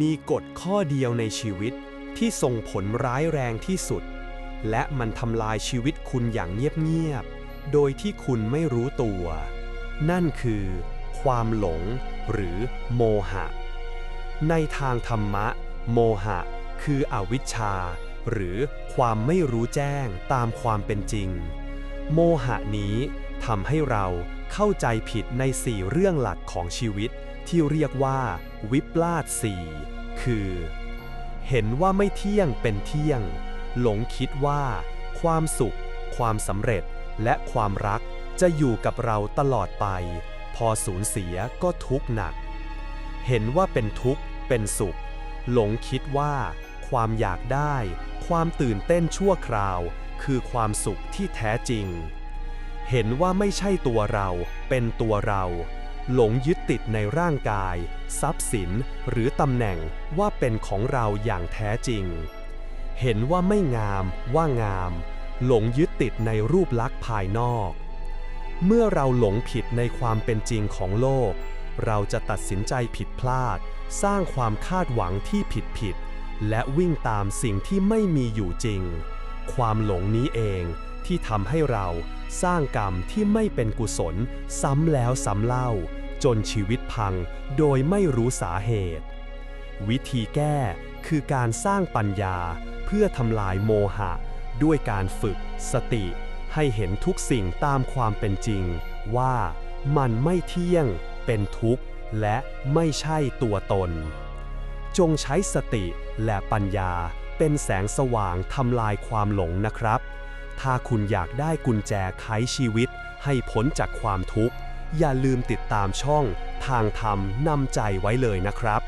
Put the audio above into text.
มีกฎข้อเดียวในชีวิตที่ส่งผลร้ายแรงที่สุด และมันทำลายชีวิตคุณอย่างเงียบๆ โดยที่คุณไม่รู้ตัว นั่นคือ ความหลงหรือโมหะ ในทางธรรมะ โมหะ คืออวิชชา หรือความไม่รู้แจ้งตามความเป็นจริง โมหะนี้ ทำให้เราเข้าใจผิดในสี่เรื่องหลักของชีวิตที่เรียกว่า วิปลาสสี่คือ เห็นว่าไม่เที่ยงเป็นเที่ยง หลงคิดว่า ความสุข ความสำเร็จและความรักจะอยู่กับเราตลอดไป พอสูญเสียก็ทุกข์หนัก เห็นว่าเป็นทุกข์ เป็นสุข หลงคิดว่า ความอยากได้ ความตื่นเต้นชั่วคราว คือความสุขที่แท้จริง เห็นว่าไม่ใช่ตัวเรา เป็นตัวเรา หลงยึดติดในร่างกาย ทรัพย์สินหรือตำแหน่งว่าเป็นของเราอย่างแท้จริง เห็นว่าไม่งาม ว่างาม หลงยึดติดในรูปลักษณ์ภายนอก เมื่อเราหลงผิดในความเป็นจริงของโลก เราจะตัดสินใจผิดพลาด สร้างความคาดหวังที่ผิดผิด และวิ่งตามสิ่งที่ไม่มีอยู่จริง ความหลงนี้เองที่ทำให้เรา สร้างกรรมที่ไม่เป็นกุศล ซ้ำแล้วซ้ำเล่า จนชีวิตพังโดยไม่รู้สาเหตุ วิธีแก้คือการสร้างปัญญาเพื่อทำลายโมหะ ด้วยการฝึกสติ ให้เห็นทุกสิ่งตามความเป็นจริง ว่ามันไม่เที่ยง เป็นทุกข์ และไม่ใช่ตัวตน จงใช้สติและปัญญาเป็นแสงสว่างทำลายความหลงนะครับ ถ้าคุณอยากได้กุญแจไขชีวิต ให้พ้นจากความทุกข์ อย่าลืมติดตามช่อง ทางธรรมนำใจไว้เลยนะครับ